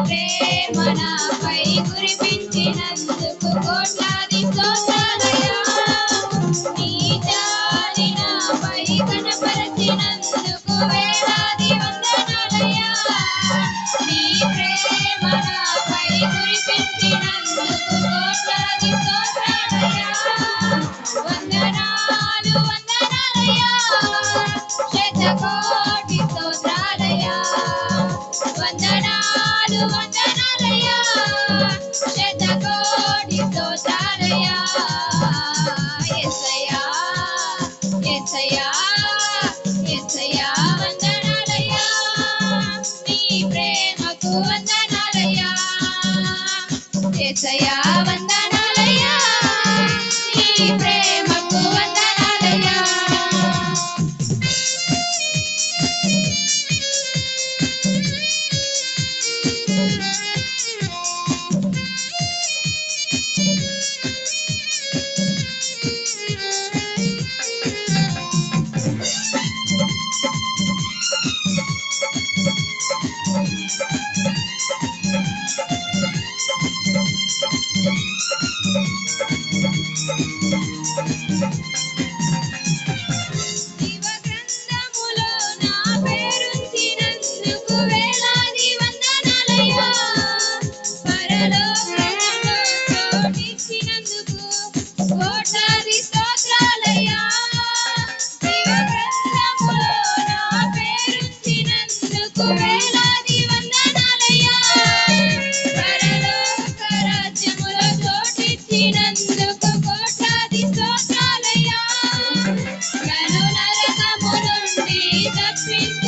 ప్రేమ నాపై కురిపించినందుకు కోట్లాది స్తోత్ర ఏసయ్యా వందనాలయ్యా. నీ ప్రేమకు వందనాలయ్యా.